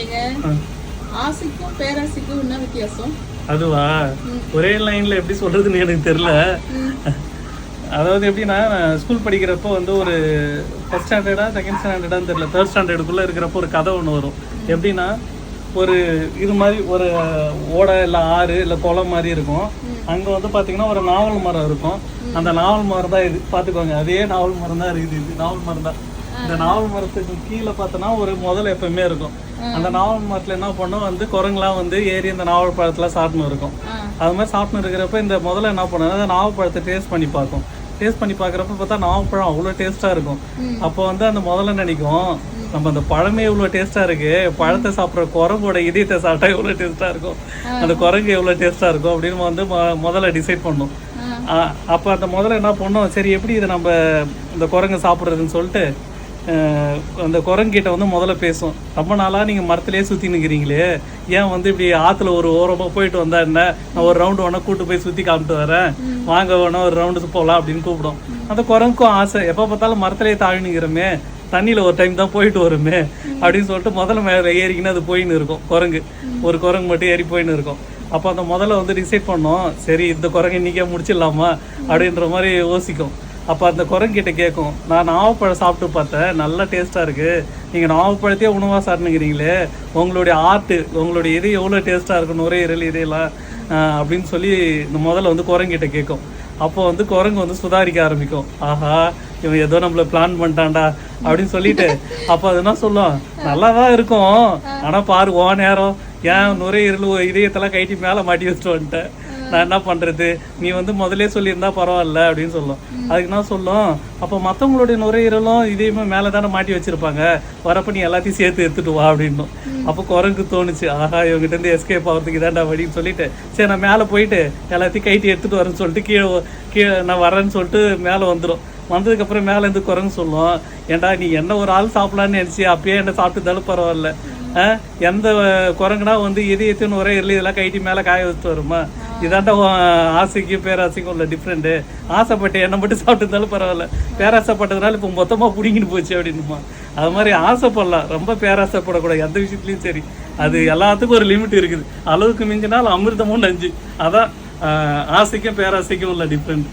ஏங்க ஆசைக்கும் பேராசைக்கும் என்ன வித்தியாசம்? அதுவா? ஒரே லைன்ல எப்படி சொல்றதுன்னு எனக்கு தெரியல. அதாவது எப்படின்னா நான் ஸ்கூல் படிக்கிறப்போ வந்து ஒரு ஃபர்ஸ்ட் ஸ்டாண்டர்டா செகண்ட் ஸ்டாண்டர்டான்னு தெரியல. தேர்ட் ஸ்டாண்டர்டுக்குள்ள இருக்கிறப்போ ஒரு கதை ஒன்று வரும். எப்படின்னா ஒரு இது மாதிரி ஒரு ஓடை இல்லை ஆறு இல்லை குளம் மாதிரி இருக்கும். அங்கே வந்து பார்த்தீங்கன்னா ஒரு நாவல் மரம் இருக்கும். அந்த நாவல் மரம் தான் இது. பார்த்துக்கோங்க அதே நாவல் மரம் தான் இருக்குது. இது நாவல் மரம் தான் இந்த நாவல் மரத்துக்கு கீழே பார்த்தோன்னா ஒரு முதல் எப்பவுமே இருக்கும். அந்த நாவல் மரத்தில் என்ன பண்ணும்? வந்து குரங்குலாம் வந்து ஏறி இந்த நாவல் பழத்தெல்லாம் சாப்பிட்னு இருக்கும். அது மாதிரி சாப்பிட்னு இருக்கிறப்ப இந்த முதல்ல என்ன பண்ணுன்னா அந்த நாவப்பழத்தை டேஸ்ட் பண்ணி பார்க்கும். டேஸ்ட் பண்ணி பார்க்குறப்ப பார்த்தா நாவப்பழம் அவ்வளோ டேஸ்ட்டாக இருக்கும். அப்போ வந்து அந்த முதல்ல நினைக்கும்? நம்ம அந்த பழமே இவ்வளோ டேஸ்ட்டாக இருக்கு. பழத்தை சாப்பிட்ற குரங்கோட இதயத்தை சாப்பிட்டா எவ்வளோ டேஸ்ட்டாக இருக்கும்? அந்த குரங்கு எவ்வளோ டேஸ்ட்டாக இருக்கும் அப்படின்னு வந்து முதல்ல டிசைட் பண்ணும். அப்போ அந்த முதல்ல என்ன பண்ணோம்? சரி எப்படி இதை நம்ம இந்த குரங்கு சாப்பிட்றதுன்னு சொல்லிட்டு அந்த குரங்கிட்ட வந்து முதல்ல பேசும் ரொம்ப நாளாக நீங்கள் மரத்துலேயே சுற்றி நிற்கிறீங்களே ஏன் வந்து இப்படி ஆற்றுல ஒரு ஓரமாக போயிட்டு வந்தா என்ன? நான் ஒரு ரவுண்டு வேணா கூட்டு போய் சுற்றி காமிட்டு வரேன். வாங்க வேணா ஒரு ரவுண்டு போகலாம் அப்படின்னு கூப்பிடும். அந்த குரங்குக்கும் ஆசை. எப்போ பார்த்தாலும் மரத்துலேயே தாழி நிற்கிறோமே தண்ணியில் ஒரு டைம் தான் போயிட்டு வருமே அப்படின்னு சொல்லிட்டு முதல்ல மேலே ஏறிக்கின்னு அது போயின்னு இருக்கும். குரங்கு. ஒரு குரங்கு மட்டும் ஏறி போயின்னு இருக்கும். அப்போ அந்த முதல்ல வந்து டிசைட் பண்ணோம். சரி இந்த குரங்கு இன்றைக்கே முடிச்சிடலாமா அப்படின்ற மாதிரி யோசிக்கும். அப்போ அந்த குரங்கிட்ட கேட்கும் நான் நாவப்பழம் சாப்பிட்டு பார்த்தேன் நல்லா டேஸ்ட்டாக இருக்குது நீங்கள் நாவப்பழத்தையே உணவாக சாப்பிட்டுக்கிறீங்களே உங்களுடைய ஆர்ட்டு உங்களுடைய இது எவ்வளோ டேஸ்ட்டாக இருக்கும் நுரையீரல் இரல் இதையெல்லாம் அப்படின்னு சொல்லி இந்த முதல்ல வந்து குரங்கிட்ட கேட்கும் அப்போ வந்து குரங்கு வந்து சுதாரிக்க ஆரம்பிக்கும். ஆஹா இவன் ஏதோ நம்மள பிளான் பண்ணிட்டான்டா அப்படின்னு சொல்லிட்டு அப்போ அது என்ன சொல்லும்? நல்லா தான் இருக்கும். ஆனால் பாரு ஓ நேரம். ஏன் நுரையீரல் இதயத்தெல்லாம் கைட்டி மேலே மாட்டி வச்சுட்டு வந்துட்டேன் நான் என்ன பண்றது? நீ வந்து முதல்ல சொல்லியிருந்தா பரவாயில்ல அப்படின்னு சொல்லும். அதுக்கு என்ன சொல்லும் அப்போ மற்றவங்களுடைய நுரையீரலும் இதையுமே மேலே தானே மாட்டி வச்சிருப்பாங்க. வரப்ப நீ எல்லாத்தையும் சேர்த்து எடுத்துட்டு வா அப்படின்னும். அப்போ குரங்கு தோணுச்சு. ஆஹா இவங்ககிட்ட இருந்து எஸ்கேப் ஆகிறதுக்கு இதாண்டா வழின்னு சொல்லிட்டு சரி நான் மேலே போயிட்டு எல்லாத்தையும் கைட்டி எடுத்துட்டு வரேன்னு சொல்லிட்டு கீழே கீழே நான் வரேன்னு சொல்லிட்டு மேலே வந்துடும் வந்ததுக்கப்புறம் மேலே இருந்து குரங்கு சொல்லும் ஏன்டா நீ என்ன ஒரு ஆள் சாப்பிடலான்னு நினச்சி அப்பயே என்ன சாப்பிட்டுருந்தாலும் பரவாயில்ல. ஆ? எந்த குரங்குனா வந்து இதயத்தின் ஒரே இல்லை இதெல்லாம் கைட்டி மேலே காய வச்சு வருமா? இதாண்டா ஆசைக்கும் பேராசைக்கும் உள்ள டிஃப்ரெண்ட்டு ஆசைப்பட்டு என்ன மட்டும் சாப்பிட்டுருந்தாலும் பரவாயில்ல. பேராசைப்பட்டதுனால இப்போ மொத்தமாக பிடிங்கிட்டு போச்சு அப்படின்னுமா? அது மாதிரி ஆசைப்படலாம். ரொம்ப பேராசைப்படக்கூடாது. எந்த விஷயத்துலையும் சரி. அது எல்லாத்துக்கும் ஒரு லிமிட் இருக்குது. அளவுக்கு மிஞ்சினால் அமிர்தமும் நஞ்சு. அதான் ஆசைக்கும் பேராசைக்கும் உள்ள டிஃப்ரெண்ட்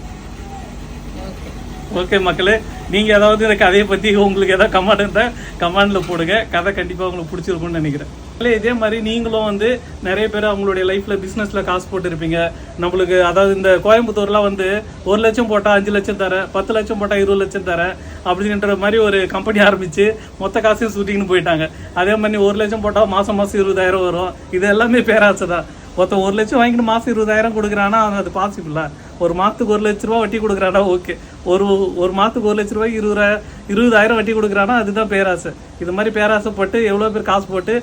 ஓகே மக்களே நீங்கள் ஏதாவது இந்த கதையை பற்றி உங்களுக்கு ஏதாவது கமெண்ட் இருந்தால் கமெண்டில் போடுங்க. கதை கண்டிப்பாக உங்களுக்கு பிடிச்சிருக்கும்னு நினைக்கிறேன். இல்லை இதே மாதிரி நீங்களும் வந்து நிறைய பேர் அவங்களுடைய லைஃப்பில் பிஸ்னஸில் காசு போட்டுருப்பீங்க. நம்மளுக்கு அதாவது இந்த கோயம்புத்தூர்லாம் வந்து ஒரு லட்சம் போட்டால் அஞ்சு லட்சம் தரேன் பத்து லட்சம் போட்டால் இருபது லட்சம் தரேன் அப்படின்ற மாதிரி ஒரு கம்பெனி ஆரம்பித்து மொத்த காசையும் சுட்டின்னு போயிட்டாங்க. அதே மாதிரி ஒரு லட்சம் போட்டால் மாதம் மாதம் இருபதாயிரம் வரும். இது எல்லாமே பேராசை தான். ஒருத்தன் ஒரு லட்சம் வாங்கிட்டு மாதம் இருபதாயிரம் கொடுக்குறானா அவன் அது பாசிபிளா ஒரு மாதத்துக்கு ஒரு லட்ச ரூபா வட்டி கொடுக்குறானா? ஓகே. ஒரு ஒரு மாதத்துக்கு ஒரு லட்ச ரூபாய்க்கு இருபதாயிரம் இருபதாயிரம் வட்டி கொடுக்குறானா? அதுதான் பேராசை. இது மாதிரி பேராசைப்பட்டு எவ்வளோ பேர் காசு போட்டு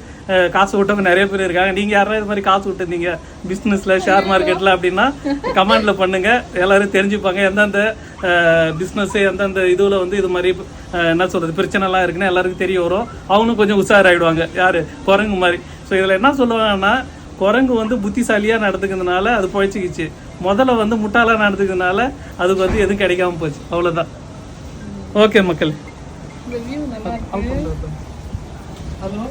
காசு விட்டவங்க நிறைய பேர் இருக்காங்க. நீங்கள் யாராவது இது மாதிரி காசு விட்டுருந்தீங்க? பிஸ்னஸில் ஷேர் மார்க்கெட்டில் அப்படின்னா கமெண்டில் பண்ணுங்கள் எல்லோரும் தெரிஞ்சுப்பாங்க. எந்தெந்த பிஸ்னஸ்ஸு எந்தெந்த இதுவில் வந்து இது மாதிரி என்ன சொல்கிறது பிரச்சனைலாம் இருக்குன்னு எல்லாருக்கும் தெரிய வரும். அவங்களும் கொஞ்சம் உஷாராயிடுவாங்க. யார்? குரங்கு மாதிரி. ஸோ இதில் என்ன சொல்லுவாங்கன்னா குரங்கு வந்து புத்திசாலியாக நடந்துக்கிறதுனால அது பழிச்சிக்கிச்சு. முதல்ல வந்து முட்டாளாக நடந்துக்கிறதுனால அதுக்கு வந்து எதுவும் கிடைக்காம போச்சு. அவ்வளோதான் ஓகே மக்கள். ஹலோ?